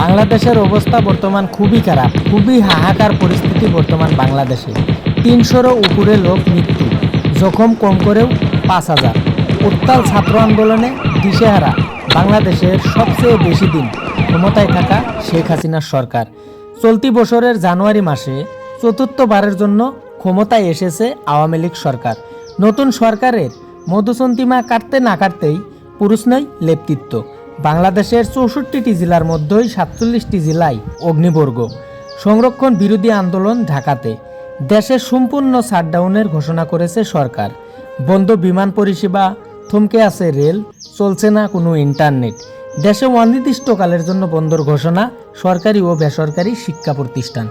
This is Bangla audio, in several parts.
বাংলাদেশের অবস্থা বর্তমান খুবই খারাপ, খুবই হাহাকার পরিস্থিতি বর্তমান বাংলাদেশে। তিনশোরও উপরে লোক মৃত্যু, জখম কম করেও পাঁচ হাজার। উত্তাল ছাত্র আন্দোলনে দিশেহারা, বাংলাদেশের সবচেয়ে বেশি দিন ক্ষমতায় থাকা শেখ হাসিনার সরকার। চলতি বছরের জানুয়ারি মাসে চতুর্থবারের জন্য ক্ষমতায় এসেছে আওয়ামী লীগ সরকার। নতুন সরকারের মধুসন্তিমা কাটতে না কাটতেই পুরুষ নয়, লেপতিত্ব। বাংলাদেশের চৌষট্টিটি জেলার মধ্যেই সাতচল্লিশটি জেলায় অগ্নিবর্গ। সংরক্ষণ বিরোধী আন্দোলন ঢাকাতে। দেশের সম্পূর্ণ শাটডাউনের ঘোষণা করেছে সরকার। বন্ধ বিমান পরিষেবা, থমকে আছে রেল, চলছে না কোনো ইন্টারনেট। দেশে অনির্দিষ্টকালের জন্য বন্ধর ঘোষণা, সরকারি ও বেসরকারি শিক্ষা প্রতিষ্ঠান।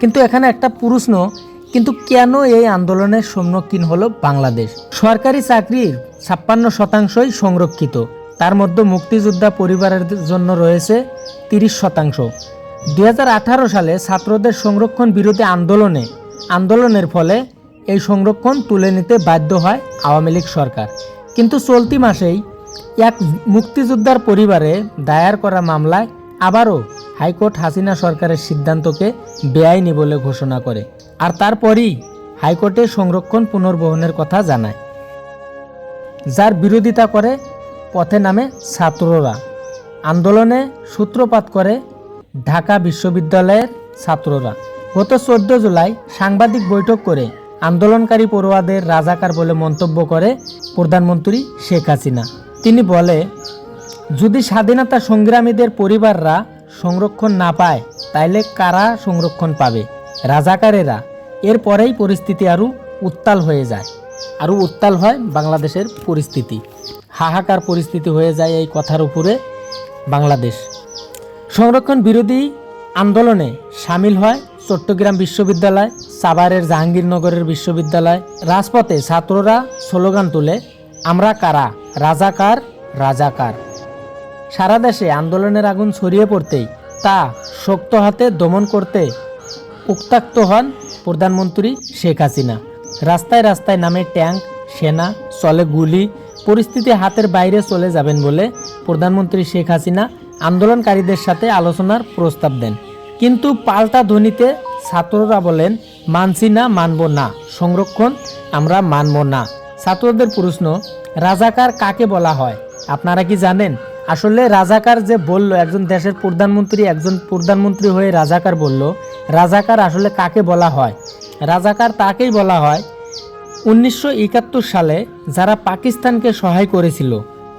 কিন্তু এখানে একটা প্রশ্ন, কিন্তু কেন এই আন্দোলনের সম্মুখীন হলো বাংলাদেশ? সরকারি চাকরির ছাপ্পান্ন শতাংশই সংরক্ষিত। তার মধ্যে মুক্তিযোদ্ধা পরিবারের জন্য রয়েছে তিরিশ শতাংশ। দু হাজার আঠারো সালে ছাত্রদের সংরক্ষণ বিরোধী আন্দোলনে, আন্দোলনের ফলে এই সংরক্ষণ তুলে নিতে বাধ্য হয় আওয়ামী লীগ সরকার। কিন্তু চলতি মাসেই এক মুক্তিযোদ্ধার পরিবারে দায়ের করা মামলায় আবারও হাইকোর্ট হাসিনা সরকারের সিদ্ধান্তকে বেআইনি বলে ঘোষণা করে আর তারপরই হাইকোর্টে সংরক্ষণ পুনর্বহনের কথা জানায়। যার বিরোধিতা করে পথে নামে ছাত্ররা। আন্দোলনে সূত্রপাত করে ঢাকা বিশ্ববিদ্যালয়ের ছাত্ররা। গত চোদ্দ জুলাই সাংবাদিক বৈঠক করে আন্দোলনকারী পড়ুয়াদের রাজাকার বলে মন্তব্য করে প্রধানমন্ত্রী শেখ হাসিনা। তিনি বলে, যদি স্বাধীনতা সংগ্রামীদের পরিবাররা সংরক্ষণ না পায়, তাইলে কারা সংরক্ষণ পাবে? রাজাকারেরা এরপরেই পরিস্থিতি আরও উত্তাল হয়ে যায়। আরও উত্তাল হয় বাংলাদেশের পরিস্থিতি। হাহাকার পরিস্থিতি হয়ে যায় এই কথার উপরে বাংলাদেশ। সংরক্ষণ বিরোধী আন্দোলনে সামিল হয় চট্টগ্রাম বিশ্ববিদ্যালয়, সাভারের জাহাঙ্গীরনগরের বিশ্ববিদ্যালয়। রাজপথে ছাত্ররা স্লোগান তুলে, আমরা কারা? রাজাকার রাজাকার সারা দেশে আন্দোলনের আগুন ছড়িয়ে পড়তেই তা শক্ত হাতে দমন করতে উত্তাক্ত হন প্রধানমন্ত্রী শেখ হাসিনা। রাস্তায় রাস্তায় নামে ট্যাঙ্ক, সেনা, চলে গুলি পরিস্থিতি হাতের বাইরে চলে যাবেন বলে প্রধানমন্ত্রী শেখ হাসিনা আন্দোলনকারীদের সাথে আলোচনার প্রস্তাব দেন। কিন্তু পাল্টা ধ্বনিতে ছাত্ররা বলেন, মানছি না, মানব না। সংরক্ষণ আমরা মানব না। ছাত্রদের প্রশ্ন, রাজাকার কাকে বলা হয়? আপনারা কি জানেন? আসলে রাজাকার যে বলল, একজন দেশের প্রধানমন্ত্রী একজন প্রধানমন্ত্রী হয়ে রাজাকার বলল, রাজাকার আসলে কাকে বলা হয়? রাজাকার তাকেই বলা হয় উনিশশো একাত্তর সালে যারা পাকিস্তানকে সহায় করেছিল,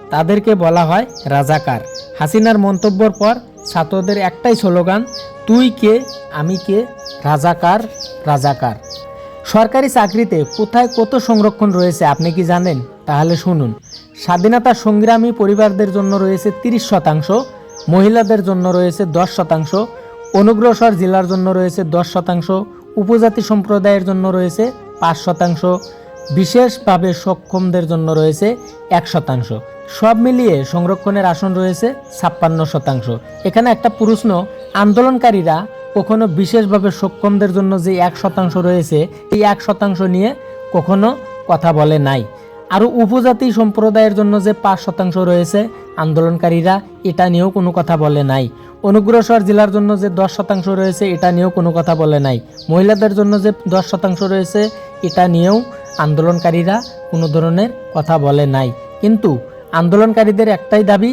তাদেরকে বলা হয় রাজাকার। হাসিনার মন্তব্যর পর ছাত্রদের একটাই স্লোগান, তুই কে, আমি কে, রাজাকার রাজাকার। সরকারি চাকরিতে কোথায় কত সংরক্ষণ রয়েছে আপনি কি জানেন? তাহলে শুনুন। স্বাধীনতা সংগ্রামী পরিবারদের জন্য রয়েছে তিরিশ শতাংশ, মহিলাদের জন্য রয়েছে দশ শতাংশ অনুগ্রসর জেলার জন্য রয়েছে দশ শতাংশ, উপজাতি সম্প্রদায়ের জন্য রয়েছে পাঁচ শতাংশ। বিশেষভাবে সক্ষমদের জন্য রয়েছে এক শতাংশ। সব মিলিয়ে সংরক্ষণের আসন রয়েছে ছাপ্পান্ন শতাংশ। এখানে একটা প্রশ্ন, আন্দোলনকারীরা কখনো বিশেষভাবে সক্ষমদের জন্য যে এক শতাংশ রয়েছে, এই এক শতাংশ নিয়ে কখনো কথা বলে নাই। আরও উপজাতি সম্প্রদায়ের জন্য যে পাঁচ শতাংশ রয়েছে, আন্দোলনকারীরা এটা নিয়েও কোনো কথা বলে নাই। অনুগ্রসর জেলার জন্য যে দশ শতাংশ রয়েছে, এটা নিয়েও কোনো কথা বলে নাই। মহিলাদের জন্য যে দশ শতাংশ রয়েছে, এটা নিয়েও আন্দোলনকারীরা কোনো ধরনের কথা বলে নাই। কিন্তু আন্দোলনকারীদের একটাই দাবি,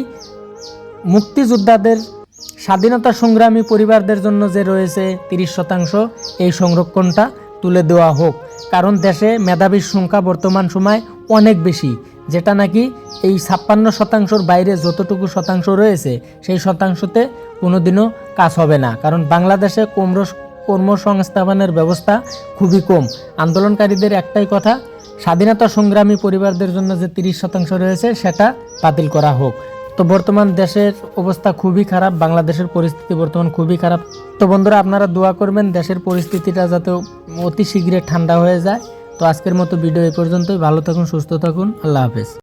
মুক্তিযোদ্ধাদের স্বাধীনতা সংগ্রামী পরিবারদের জন্য যে রয়েছে তিরিশ শতাংশ, এই সংরক্ষণটা তুলে দেওয়া হোক। কারণ দেশে মেধাবীর সংখ্যা বর্তমান সময় অনেক বেশি, যেটা নাকি এই ছাপ্পান্ন শতাংশর বাইরে যতটুকু শতাংশ রয়েছে, সেই শতাংশতে কোনোদিনও কাজ হবে না। কারণ বাংলাদেশে কর্ম কর্মসংস্থাপনের ব্যবস্থা খুবই কম। আন্দোলনকারীদের একটাই কথা, স্বাধীনতা সংগ্রামী পরিবারদের জন্য যে তিরিশ শতাংশ রয়েছে, সেটা বাতিল করা হোক। তো বর্তমান দেশের অবস্থা খুবই খারাপ, বাংলাদেশের পরিস্থিতি বর্তমান খুবই খারাপ। তো বন্ধুরা, আপনারা দোয়া করবেন দেশের পরিস্থিতিটা যাতে অতি শীঘ্রই ঠান্ডা হয়ে যায়। তো আজকের মতো ভিডিও এ পর্যন্তই। ভালো থাকুন সুস্থ থাকুন। আল্লাহ হাফেজ।